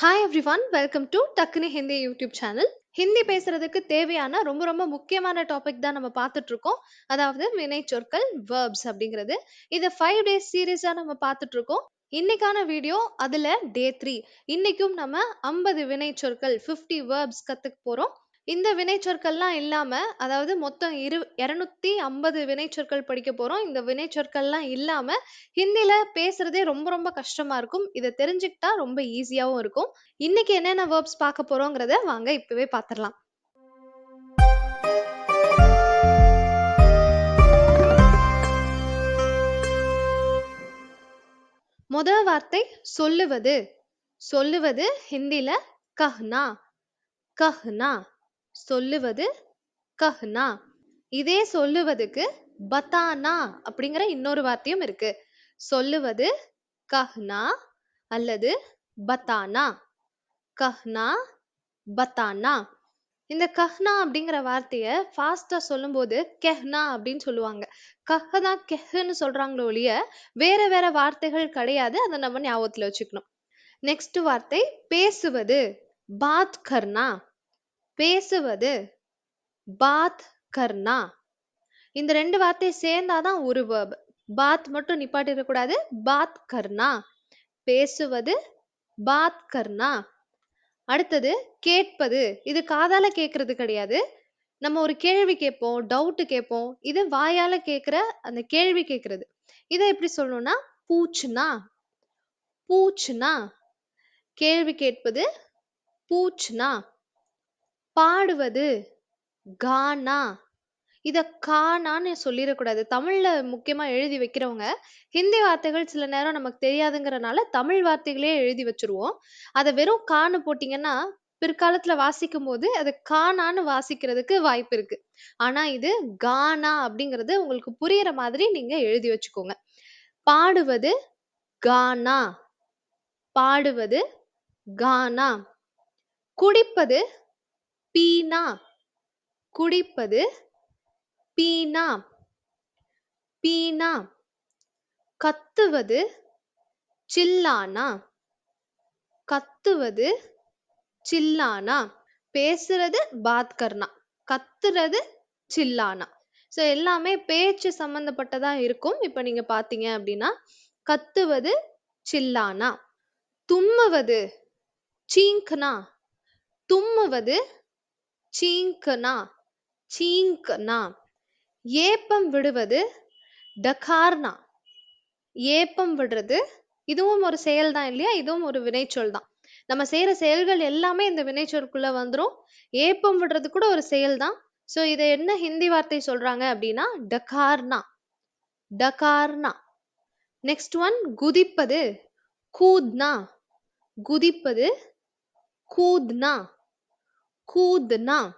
Hi everyone welcome to டக்குனு Hindi YouTube channel Hindi பேசுறதுக்கு தேவையான ரொம்ப ரொம்ப முக்கியமான டாபிக் தான் நம்ம பார்த்துட்டு இருக்கோம் அதாவது வினைச்சொற்கள் வேர்ப்ஸ் அப்படிங்கிறது. இதை ஃபைவ் டேஸ் சீரீஸாக நம்ம பார்த்துட்டு இருக்கோம் இன்னைக்கான வீடியோ அதுல டே த்ரீ இன்னைக்கும் நம்ம ஐம்பது வினைச்சொற்கள் 50 வேர்ப்ஸ் கற்றுக்க போறோம். இந்த வினைச்சொற்கள்லாம் இல்லாம அதாவது மொத்தம் இரு இருநூத்தி ஐம்பது வினைச்சொற்கள் படிக்க போறோம். இந்த வினைச்சொற்கள்லாம் இல்லாம ஹிந்தில பேசுறதே ரொம்ப ரொம்ப கஷ்டமா இருக்கும். இதை தெரிஞ்சுக்கிட்டா ரொம்ப ஈஸியாவும் இருக்கும். இன்னைக்கு என்னென்ன வேர்ப்ஸ் பார்க்க போறோங்கிறத வாங்க இப்பவே பார்த்துடலாம் முதல் வார்த்தை சொல்லுவது. சொல்லுவது ஹிந்தில கஹ்னா. கஹ்னா. சொல்லுவது கஹ்னா. இதே சொல்லுவதுக்கு பத்தானா அப்படிங்கிற இன்னொரு வார்த்தையும் இருக்கு. சொல்லுவது கஹ்னா அல்லது பத்தானா. கஹ்னா பத்தானா. இந்த கஹ்னா அப்படிங்கிற வார்த்தைய ஃபாஸ்டா சொல்லும்போது கெஹ்னா அப்படின்னு சொல்லுவாங்க. கஹ்னா கெஹ்னு சொல்றாங்களோ ஒழிய வேற வேற வார்த்தைகள் கிடையாது. அதை நம்ம ஞாபகத்துல வச்சுக்கணும். நெக்ஸ்ட் வார்த்தை பேசுவது. பாத் கர்னா பேசுவது பாத் கர்னா இந்த ரெண்டு வார்த்தை சேர்ந்தாதான் ஒரு வேர்ப் பாத் மட்டும் நிப்பாட்டிடக்கூடாது பாத் கர்னா பேசுவது பாத் கர்னா அடுத்தது கேட்பது. இது காதால கேட்கறது கிடையாது. நம்ம ஒரு கேள்வி கேட்போம் டவுட் கேட்போம். இது வாயால கேட்கிற அந்த கேள்வி கேட்கறது. இதை எப்படி சொல்லணும்னா பூச்சுனா. பூச்சுனா. கேள்வி கேட்பது பூச்சுனா. பாடுவது கானா. இத கானான்னு சொல்லிடக்கூடாது. தமிழ்ல முக்கியமா எழுதி வைக்கிறவங்க ஹிந்தி வார்த்தைகள் சில நேரம் நமக்கு தெரியாதுங்கிறனால தமிழ் வார்த்தைகளே எழுதி வச்சிருவோம். அதை வெறும் கான்னு போட்டீங்கன்னா பிற்காலத்துல வாசிக்கும் போது அது கானான்னு வாசிக்கிறதுக்கு வாய்ப்பு இருக்கு. ஆனா இது கானா அப்படிங்கறது உங்களுக்கு புரியிற மாதிரி நீங்க எழுதி வச்சுக்கோங்க. பாடுவது கானா. பாடுவது கானா. குடிப்பது பீனா. குடிப்பது பீனா. பீனா. கத்துவது சில்லானா. கத்துவது சில்லானா. பேசுறது பாத் கர்னா கத்துறது சில்லானா. ஸோ எல்லாமே பேச்சு சம்பந்தப்பட்டதா இருக்கும். இப்போ நீங்க பாத்தீங்க அப்படின்னா கத்துவது சில்லானா. தும்முவது சீங்க்னா. தும்முவது சீங்க்னா சீங்க்னா. ஏப்பம் விடுவது டகார்னா. ஏப்பம் விடுறது இதுவும் ஒரு செயல் தான் இல்லையா? இதுவும் ஒரு வினைச்சொல் தான். நம்ம செய்யற செயல்கள் எல்லாமே இந்த வினைச்சொற்குள்ள வந்துரும். ஏப்பம் விடுறது கூட ஒரு செயல் தான் ஸோ இதை என்ன ஹிந்தி வார்த்தை சொல்றாங்க அப்படின்னா டகார்னா. டகார்னா. Next one குதிப்பது கூத்னா. குதிப்பது கூத்னா. கூதுனா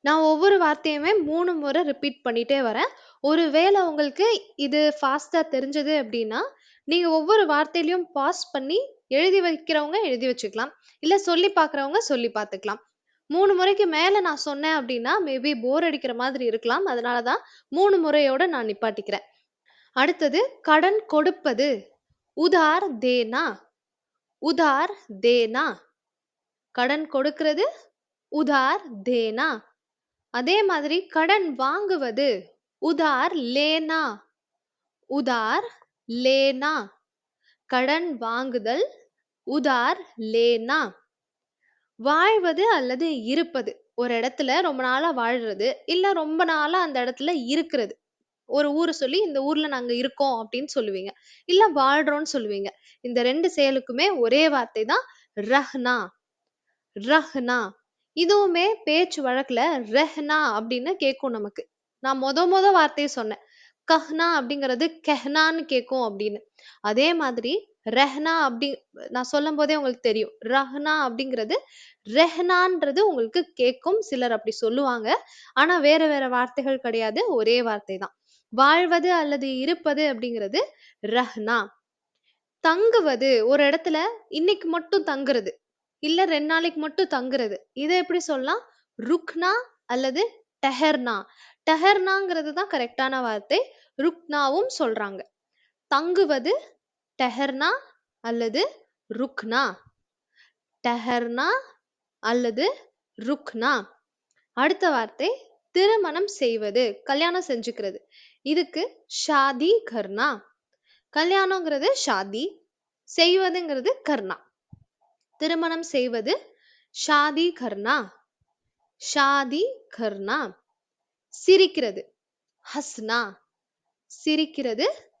நான் ஒவ்வொரு வார்த்தையுமே மூணு முறை ரிப்பீட் பண்ணிட்டே வரேன். ஒருவேளை உங்களுக்கு இது ஃபாஸ்டா தெரிஞ்சது அப்படின்னா நீங்க ஒவ்வொரு வார்த்தையிலயும் பாஸ் பண்ணி எழுதி வைக்கிறவங்க எழுதி வச்சுக்கலாம். இல்ல சொல்லி பாக்குறவங்க சொல்லி பார்த்துக்கலாம். மூணு முறைக்கு மேல நான் சொன்னேன் அப்படின்னா மேபி போர் அடிக்கிற மாதிரி இருக்கலாம். அதனாலதான் மூணு முறையோட நான் நிப்பாட்டிக்கிறேன். அடுத்தது கடன் கொடுப்பது. உதார் தேனா? உதார் தேனா? கடன் கொடுக்கிறது உதார் தேனா. அதே மாதிரி கடன் வாங்குவது. உதார் லேனா. உதார் லேனா. கடன் வாங்குதல். உதார் லேனா. வாழ்வது அல்லது இருப்பது. ஒரு இடத்துல ரொம்ப நாளா வாழ்றது இல்ல ரொம்ப நாளா அந்த இடத்துல இருக்கிறது. ஒரு ஊரை சொல்லி இந்த ஊர்ல நாங்க இருக்கோம் அப்படின்னு சொல்லுவீங்க. இல்ல வாழ்றோம்னு சொல்லுவீங்க. இந்த ரெண்டு செயலுக்குமே ஒரே வார்த்தை தான் ரஹ்னா. ரஹ்னா. இதுவுமே பேச்சு வழக்குல ரெஹ்னா அப்படின்னு கேட்கும் நமக்கு. நான் மொத மொத வார்த்தையை சொன்னேன். கஹ்னா அப்படிங்கிறது கெஹ்னான்னு கேட்கும் அப்படின்னு. அதே மாதிரி ரெஹ்னா அப்படி நான் சொல்லும் போதே உங்களுக்கு தெரியும். ரஹ்னா அப்படிங்கிறது ரெஹ்னான்றது உங்களுக்கு கேட்கும் சிலர் அப்படி சொல்லுவாங்க. ஆனா வேற வேற வார்த்தைகள் கிடையாது. ஒரே வார்த்தை தான். வாழ்வது அல்லது இருப்பது அப்படிங்கிறது ரஹ்னா. தங்குவது ஒரு இடத்துல இன்னைக்கு மட்டும் தங்குறது. இல்ல ரெண்டு நாளைக்கு மட்டும் தங்குறது. இதை எப்படி சொல்லலாம்? ருக்னா அல்லது டெஹர்னா. டெஹர்னாங்கிறது தான் கரெக்டான வார்த்தை. ருக்னாவும் சொல்றாங்க. தங்குவது டெஹர்னா அல்லது ருக்னா? டெஹர்னா அல்லது ருக்னா? அடுத்த வார்த்தை திருமணம் செய்வது கல்யாணம் செஞ்சுக்கிறது. இதுக்கு ஷாதி கர்னா கல்யாணங்கிறது ஷாதி செய்வதுங்கிறது கர்னா திருமணம் செய்வது? ஷாதி கர்னா ஷாதி கர்னா சிரிக்கிறது. ஹஸ்னா. சிரிக்கிறது.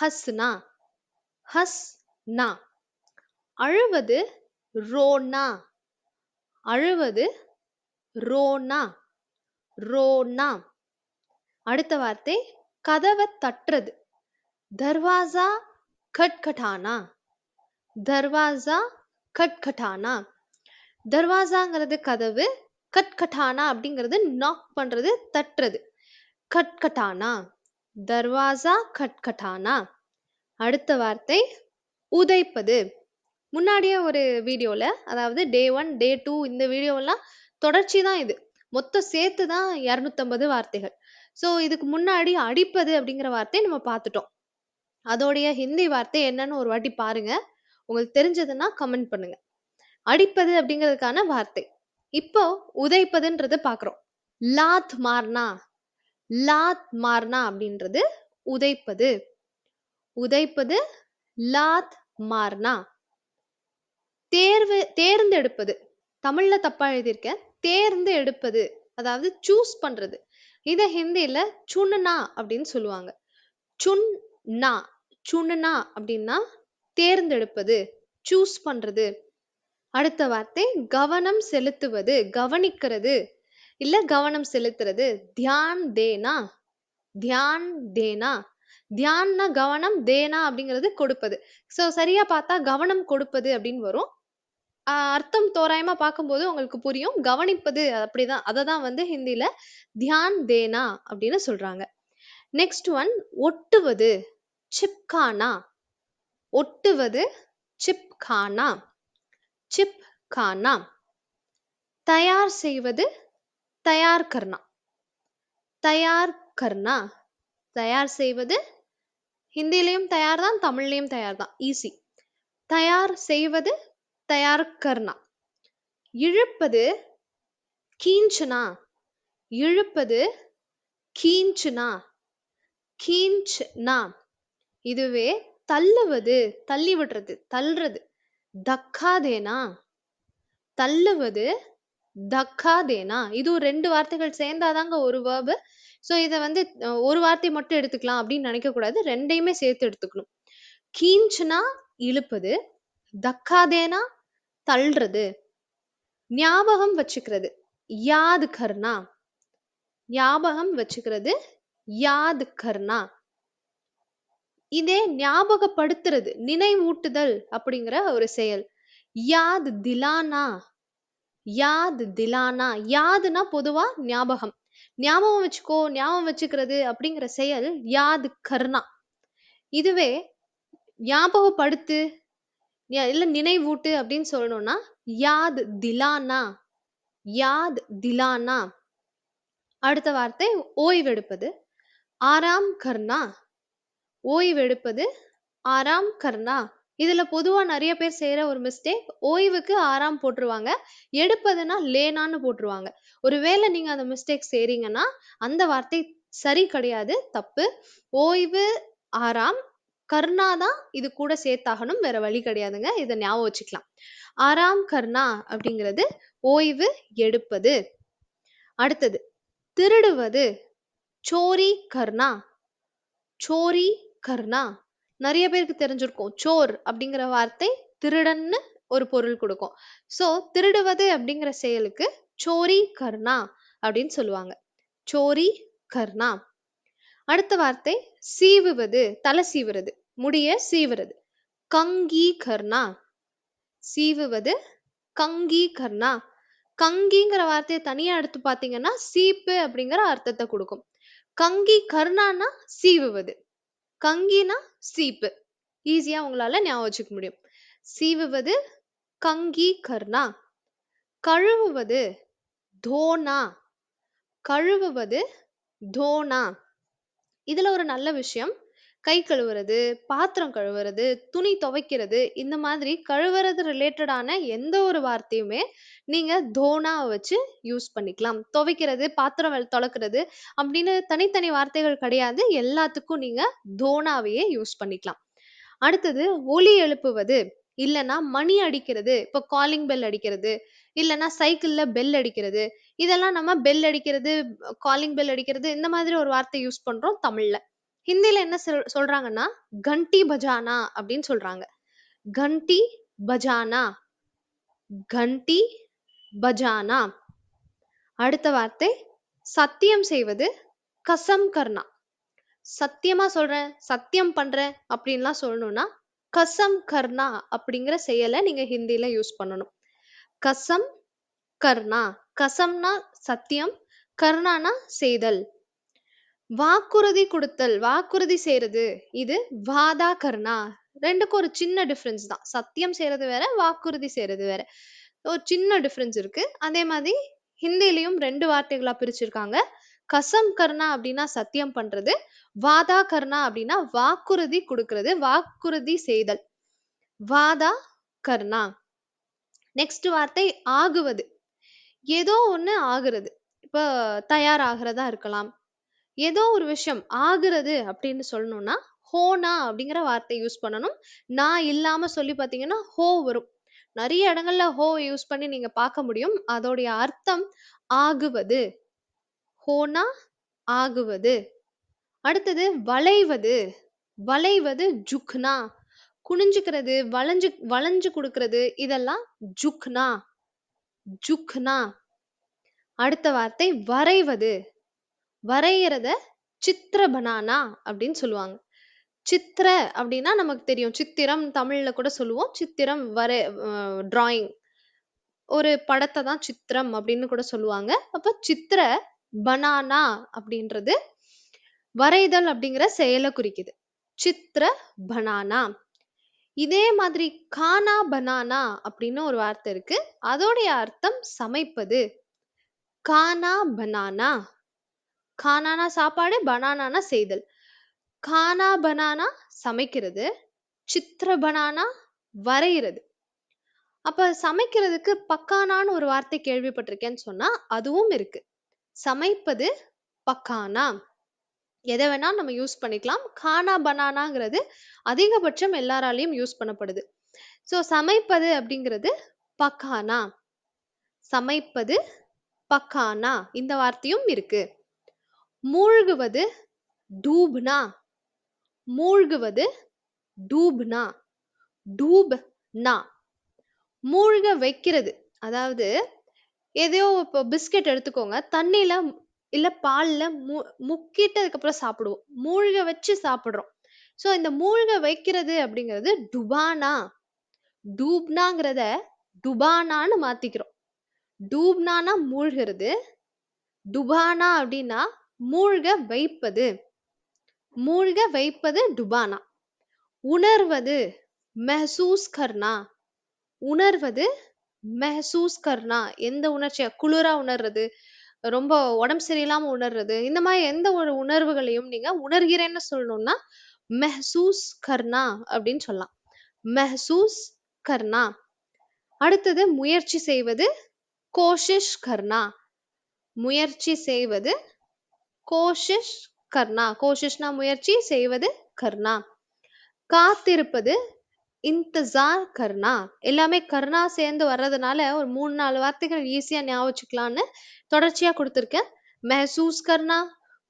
ஹஸ்னா. ஹஸ்னா. அழுவது? ரோனா. அழுவது? ரோனா. ரோனா. அடுத்த வார்த்தை கதவை தட்டுறது. தர்வாசா கட்கட்டானா. தர்வாசா கட்கட்டானா? தர்வாசாங்கிறது கதவு கட்கட்டானா அப்படிங்கிறது நாக் பண்றது தட்டுறது. கட்கட்டானா? தர்வாசா கட்கட்டானா? அடுத்த வார்த்தை உதைப்பது. முன்னாடியே ஒரு வீடியோவில் அதாவது டே ஒன் டே டூ இந்த வீடியோவெல்லாம் தொடர்ச்சி தான் இது. மொத்தம் சேர்த்து தான் இரநூத்தம்பது வார்த்தைகள். ஸோ இதுக்கு முன்னாடி அடிப்பது அப்படிங்கிற வார்த்தையை நம்ம பார்த்துட்டோம். அதோடைய ஹிந்தி வார்த்தை என்னன்னு ஒரு வாட்டி பாருங்க. உங்களுக்கு தெரிஞ்சதுன்னா கமெண்ட் பண்ணுங்க. அடிப்பது அப்படிங்கிறதுக்கான வார்த்தை. இப்போ உதைப்பதுன்றது பார்க்குறோம். லாத் மார்னா லாத் மார்னா அப்படின்றது உதைப்பது. உதைப்பது லாத் மார்னா. தேர்வு தேர்ந்தெடுப்பது. தமிழ்ல தப்பா எழுதியிருக்கேன். தேர்ந்து எடுப்பது. அதாவது சூஸ் பண்றது. இத ஹிந்தியில சுன்னா அப்படின்னு சொல்லுவாங்க. சுன்னா சுன்னா அப்படின்னா தேர்ந்தெடுப்பது சூஸ் பண்றது. அடுத்த வார்த்தை கவனம் செலுத்துவது கவனிக்கிறது. இல்ல கவனம் செலுத்துறது தியான் தேனா? தியான் தேனா? தியான்னா கவனம் தேனா அப்படிங்கிறது கொடுப்பது. ஸோ சரியா பார்த்தா கவனம் கொடுப்பது அப்படின்னு வரும். அர்த்தம் தோராயமா பார்க்கும்போது உங்களுக்கு புரியும். கவனிப்பது அப்படிதான் அதை தான் வந்து ஹிந்தியில தியான் தேனா அப்படின்னு சொல்றாங்க. நெக்ஸ்ட் ஒன் ஒட்டுவது சிப்கானா? ஒட்டுவது சிப் கானா தயார் செய்வது தயார் கர்னா தயார் கர்னா தயார் செய்வது ஹிந்திலையும் தயார் தான் தமிழ்லையும் தயார் தான். ஈஸி தயார் செய்வது தயார் கர்னா இழுப்பது கீஞ்சனா. இழுப்பது கீஞ்சுனா. கீஞ்ச்னா. இதுவே தள்ளுவது தள்ளி விடுறது தள்ளுறது. தக்காதேனா? தள்ளுவது தக்காதேனா? இது ரெண்டு வார்த்தைகள் சேர்ந்தாதாங்க ஒரு வேர்பு ஸோ இதை வந்து ஒரு வார்த்தை மட்டும் எடுத்துக்கலாம் அப்படின்னு நினைக்கக்கூடாது. ரெண்டையுமே சேர்த்து எடுத்துக்கணும். கீஞ்சுனா இழுப்பது தக்காதேனா தள்ளுறது. ஞாபகம் வச்சுக்கிறது யாது கர்னா ஞாபகம் வச்சுக்கிறது யாது கர்னா இதே ஞாபகப்படுத்துறது நினைவூட்டுதல் அப்படிங்கிற ஒரு செயல். யாது திலானா யாது திலானா யாதுனா பொதுவா ஞாபகம். ஞாபகம் வச்சுக்கோ ஞாபகம் வச்சுக்கிறது அப்படிங்கிற செயல் யாது கர்ணா. இதுவே ஞாபகப்படுத்து இல்ல நினைவூட்டு அப்படின்னு சொல்லணும்னா யாது திலானா யாத் திலானா. அடுத்த வார்த்தை ஓய்வெடுப்பது. ஆராம் கர்ணா ஓய்வெடுப்பது ஆராம் கர்னா இதுல பொதுவா நிறைய பேர் செய்யற ஒரு மிஸ்டேக் ஓய்வுக்கு ஆறாம் போட்டுருவாங்க. எடுப்பதுன்னா லேனான்னு போட்டுருவாங்க. ஒருவேளை நீங்க அந்த மிஸ்டேக் செய்றீங்கன்னா அந்த வார்த்தை சரி கிடையாது தப்பு. ஓய்வு ஆறாம் கர்ணா தான் இது கூட சேர்த்தாகணும் வேற வழி கிடையாதுங்க. இதை ஞாபகம் வச்சுக்கலாம். ஆறாம் கர்ணா அப்படிங்கிறது ஓய்வு எடுப்பது. அடுத்தது திருடுவது. சோரி கர்ணா. சோரி கர்ணா நிறைய பேருக்கு தெரிஞ்சிருக்கும். சோர் அப்படிங்கிற வார்த்தை திருடன்னு ஒரு பொருள் கொடுக்கும். சோ திருடுவது அப்படிங்கிற செயலுக்கு சோரி கர்ணா அப்படின்னு சொல்லுவாங்க. சோரி கர்ணா. அடுத்த வார்த்தை சீவுவது தலை சீவுறது முடிய சீவுறது. கங்கி கர்ணா. சீவுவது கங்கி கர்ணா. கங்கிங்கிற வார்த்தையை தனியா எடுத்து பாத்தீங்கன்னா சீப்பு அப்படிங்கிற அர்த்தத்தை கொடுக்கும். கங்கி கர்ணான்னா சீவுவது. கங்கினா சீப்பு. ஈஸியா உங்களால ஞாபகம் வச்சுக்க முடியும். சீவுவது கங்கி கர்ணா கழுவுவது தோனா. கழுவுவது தோனா. இதுல ஒரு நல்ல விஷயம். கை கழுவுறது, பாத்திரம் கழுவுறது, துணி துவைக்கிறது, இந்த மாதிரி கழுவுறது ரிலேட்டடான எந்த ஒரு வார்த்தையுமே நீங்க தோனா வச்சு யூஸ் பண்ணிக்கலாம். துவைக்கிறது, பாத்திரம் வெ அப்படின்னு தனித்தனி வார்த்தைகள் கிடையாது. எல்லாத்துக்கும் நீங்க தோனாவையே யூஸ் பண்ணிக்கலாம். அடுத்தது ஒலி எழுப்புவது, இல்லன்னா மணி அடிக்கிறது. இப்போ காலிங் பெல் அடிக்கிறது, இல்லன்னா சைக்கிள்ல பெல் அடிக்கிறது. இதெல்லாம் நம்ம பெல் அடிக்கிறது, காலிங் பெல் அடிக்கிறது இந்த மாதிரி ஒரு வார்த்தை யூஸ் பண்றோம் தமிழ்ல. ஹிந்தியில என்ன சொல் சொல்றாங்கன்னா, "கண்டி பஜானா" அப்படின்னு சொல்றாங்க. கண்டி பஜானா கண்டி பஜானா. அடுத்த வார்த்தை சத்தியம் செய்வது, கசம் கர்ணா சத்தியமா சொல்றேன், சத்தியம் பண்றேன் அப்படின்லாம் சொல்லணும்னா, கசம் கர்ணா அப்படிங்கிற செயலை நீங்க ஹிந்தியில யூஸ் பண்ணணும். கசம் கர்ணா கசம்னா சத்தியம், கர்ணானா செய்தல். வாக்குறுதி குடுத்தல், வாக்குறுதி செய்றது. இது வாதா கர்னா. 2க்கும் ஒரு சின்ன டிஃபரன்ஸ் தான். சத்தியம் செய்றது வேற, வாக்குறுதி செய்றது வேற. ஒரு சின்ன டிஃபரன்ஸ் இருக்கு. அதே மாதிரி ஹிந்திலயும் 2 வார்த்தைகளா பிரிச்சிருக்காங்க. கசம் கர்னா அப்படின்னா சத்தியம் பண்றது. வாதா கர்னா அப்படின்னா வாக்குறுதி குடுக்குறது, வாக்குறுதி செய்தல். வாதா கர்னா. நெக்ஸ்ட் வார்த்தை ஆகுவது. ஏதோ ஒண்ணு ஆகுறது. இப்ப தயாராகிறதா இருக்கலாம். ஏதோ ஒரு விஷயம் ஆகுறது அப்படின்னு சொல்லணும்னா, ஹோனா அப்படிங்கிற வார்த்தை யூஸ் பண்ணணும். நான் இல்லாம சொல்லி பார்த்தீங்கன்னா, ஹோ வரும். நெறைய இடங்கள்ல ஹோ யூஸ் பண்ணி நீங்க பார்க்க முடியும். அதோடைய அர்த்தம் ஆகுவது. ஹோனா ஆகுவது. அடுத்தது வளைவது. வளைவது ஜுக்னா. குனிஞ்சுக்கிறது, வளைஞ்சு வளைஞ்சு குடுக்குறது இதெல்லாம் ஜுக்னா. ஜுக்னா. அடுத்த வார்த்தை வரைவது. வரைகிறத சித்திர பனானா அப்படின்னு சொல்லுவாங்க. சித்திர அப்படின்னா நமக்கு தெரியும். சித்திரம் தமிழ்ல கூட சொல்லுவோம். சித்திரம் வரை டிராயிங். ஒரு படத்தை தான் சித்திரம் அப்படின்னு கூட சொல்லுவாங்க. அப்ப சித்திர பனானா அப்படின்றது வரைதல் அப்படிங்கிற செயலை குறிக்குது. சித்திர பனானா. இதே மாதிரி கானா பனானா அப்படின்னு ஒரு வார்த்தை இருக்கு. அதோடைய அர்த்தம் சமைப்பது. கானா பனானா. கானானா சாப்பாடு, பனானானா செய்தல். கானா பனானா சமைக்கிறது. சித்ர பனானா வரைகிறது அப்ப சமைக்கிறதுக்கு பக்கானான்னு ஒரு வார்த்தை கேள்விப்பட்டிருக்கேன்னு சொன்னா, அதுவும் இருக்கு. சமைப்பது பக்கானா. எதை வேணா நம்ம யூஸ் பண்ணிக்கலாம். கானா பனானாங்கிறது அதிகபட்சம் எல்லாராலையும் யூஸ் பண்ணப்படுது. ஸோ சமைப்பது அப்படிங்கிறது பக்கானா. சமைப்பது பக்கானா. இந்த வார்த்தையும் இருக்கு. மூழ்குவது டூப்னா. மூழ்குவது டூப்னா. டூப்னா. மூழ்க வைக்கிறது. அதாவது எதையோ இப்போ பிஸ்கட் எடுத்துக்கோங்க. தண்ணியில் இல்ல பால்ல மு முக்கிட்டு அதுக்கப்புறம் சாப்பிடுவோம். மூழ்க வச்சு சாப்பிடுறோம். ஸோ இந்த மூழ்க வைக்கிறது அப்படிங்கிறது டுபானா. டூப்னாங்கிறத டுபானான்னு மாத்திக்கிறோம். டூப்னானா மூழ்கிறது டுபானா அப்படின்னா மூழ்க வைப்பது. மூழ்க வைப்பது டுபானா. உணர்வது மெஹசூஸ் கர்னா. உணர்வது மெஹசூஸ் கர்னா. எந்த உணர்ச்சியா குளிரா உணர்றது, ரொம்ப உடம்பு சரியில்லாம உணர்றது, இந்த மாதிரி எந்த ஒரு உணர்வுகளையும் நீங்க உணர்கிறேன்னு சொல்லணும்னா, மெஹசூஸ் கர்னா அப்படின்னு சொல்லலாம். மெஹசூஸ் கர்னா. அடுத்தது முயற்சி செய்வது கோஷிஷ் கர்னா. முயற்சி செய்வது கோஷிஷ் கர்ணா. கோஷிஷ்னா முயற்சி, செய்வது கர்ணா. காத்திருப்பது இன்தஸார் கர்ணா. எல்லாமே கர்ணா சேர்ந்து வர்றதுனால ஒரு 3, 4 வார்த்தைகள் ஈஸியா ஞாபகம் வச்சுக்கலான்னு தொடர்ச்சியா கொடுத்துருக்கேன். மெஹசூஸ் கர்ணா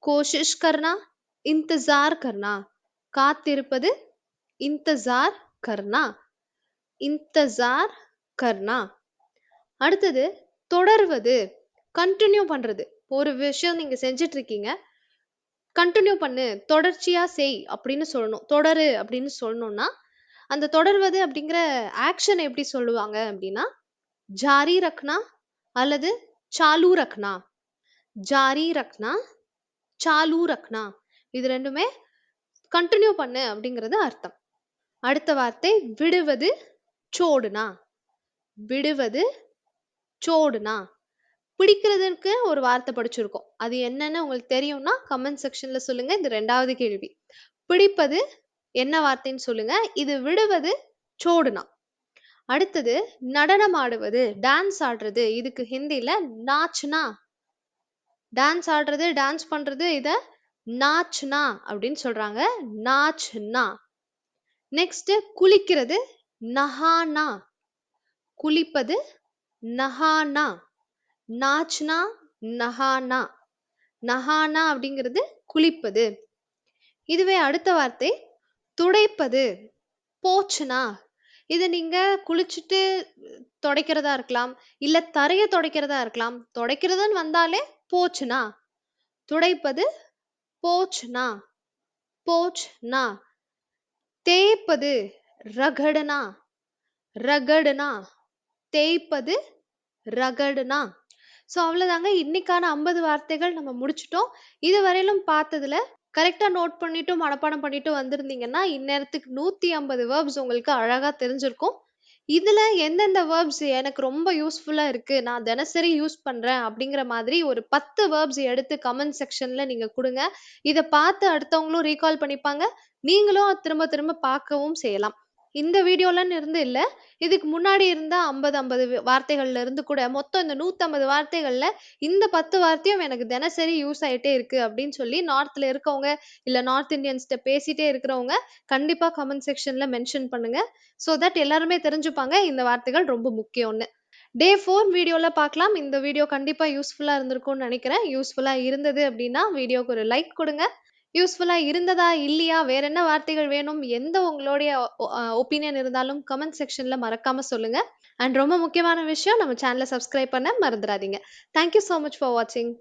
கோஷிஷ் கர்ணா இன்தஸார் கர்ணா. காத்திருப்பது இன்தஸார் கர்ணா. இன்தஸார் கர்ணா. அடுத்தது தொடர்வது. கண்டினியூ பண்றது. ஒரு விஷயம் நீங்க செஞ்சுட்டு இருக்கீங்க. கண்டினியூ பண்ணு, தொடர்ச்சியா செய் அப்படின்னு சொல்லணும். தொடரு அப்படின்னு சொல்லணும்னா, அந்த தொடர்வது அப்படிங்கிற ஆக்ஷன் எப்படி சொல்லுவாங்க அப்படின்னா, ஜாரி ரக்னா அல்லது சாலு ரக்னா. ஜாரி ரக்னா, சாலு ரக்னா. இது ரெண்டுமே கண்டினியூ பண்ணு அப்படிங்கிறது அர்த்தம். அடுத்த வார்த்தை விடுவது சோடுனா. விடுவது சோடுனா. பிடிக்கிறதுக்கு ஒரு வார்த்தை படிச்சிருக்கோம். அது என்னன்னு உங்களுக்கு தெரியும்னா கமெண்ட் செக்ஷன்ல சொல்லுங்க. இது ரெண்டாவது கேள்வி. பிடிப்பது என்ன வார்த்தைன்னு சொல்லுங்க. இது விடுவது சோடுனா. அடுத்தது நடனம் ஆடுவது டான்ஸ் ஆடுறது. இதுக்கு ஹிந்தியில நாச்னா. டான்ஸ் ஆடுறது டான்ஸ் பண்றது இத நாச்னா அப்படின்னு சொல்றாங்க. நாச்னா. நெக்ஸ்ட் குளிக்கிறது நஹானா குளிப்பது நஹானா நாச்னா நஹானா. நஹானா அப்படிங்கிறது குளிப்பது. இதுவே அடுத்த வார்த்தை துடைப்பது. போச்சுனா இது நீங்க குளிச்சுட்டு துடைக்கிறதா இருக்கலாம் இல்ல தரைய துடைக்கிறதா இருக்கலாம் துடைக்கிறதுன்னு வந்தாலே போச்சுனா. துடைப்பது போச்சுனா. போச்னா தேய்ப்பது ரகடுனா. ரகடுனா. தேய்ப்பது ரகடுனா. ஸோ அவ்வளோதாங்க இன்னைக்கான ஐம்பது வார்த்தைகள் நம்ம முடிச்சிட்டோம். இதுவரையிலும் பார்த்ததுல கரெக்டாக நோட் பண்ணிட்டு மனப்பாடம் பண்ணிட்டு வந்திருந்தீங்கன்னா இந்நேரத்துக்கு நூற்றி ஐம்பது வேர்ப்ஸ் உங்களுக்கு அழகா தெரிஞ்சிருக்கும். இதுல எந்தெந்த வேர்ப்ஸ் எனக்கு ரொம்ப யூஸ்ஃபுல்லா இருக்கு நான் தினசரி யூஸ் பண்றேன் அப்படிங்கிற மாதிரி ஒரு பத்து வேர்ப்ஸ் எடுத்து கமெண்ட் செக்ஷன்ல நீங்க கொடுங்க. இதை பார்த்து அடுத்தவங்களும் ரீகால் பண்ணிப்பாங்க. நீங்களும் திரும்ப திரும்ப பார்க்கவும் செய்யலாம். இந்த வீடியோலன்னு இருந்து இல்ல. இதுக்கு முன்னாடி இருந்த ஐம்பது ஐம்பது வார்த்தைகள்ல இருந்து கூட மொத்தம் இந்த நூத்தம்பது வார்த்தைகள்ல இந்த பத்து வார்த்தையும் எனக்கு தினசரி யூஸ் ஆயிட்டே இருக்கு அப்படின்னு சொல்லி நார்த்ல இருக்கவங்க இல்ல நார்த் இந்தியன்ஸ்கிட்ட பேசிட்டே இருக்கிறவங்க கண்டிப்பா கமெண்ட் செக்ஷன்ல மென்ஷன் பண்ணுங்க. ஸோ தட் எல்லாருமே தெரிஞ்சுப்பாங்க இந்த வார்த்தைகள் ரொம்ப முக்கியம்னு. டே ஃபோர் வீடியோவில் பார்க்கலாம் இந்த வீடியோ கண்டிப்பாக யூஸ்ஃபுல்லாக இருந்திருக்கும்னு நினைக்கிறேன். யூஸ்ஃபுல்லாக இருந்தது அப்படின்னா வீடியோக்கு ஒரு லைக் கொடுங்க. யூஸ்ஃபுல்லாக இருந்ததா இல்லையா? வேற என்ன வார்த்தைகள் வேணும்? எந்த உங்களுடைய ஒப்பீனியன் இருந்தாலும் கமெண்ட் செக்ஷனில் மறக்காம சொல்லுங்க. அண்ட் ரொம்ப முக்கியமான விஷயம் நம்ம சேனலை சப்ஸ்கிரைப் பண்ண மறந்துடாதீங்க. தேங்க்யூ ஸோ மச் ஃபார் வாட்சிங்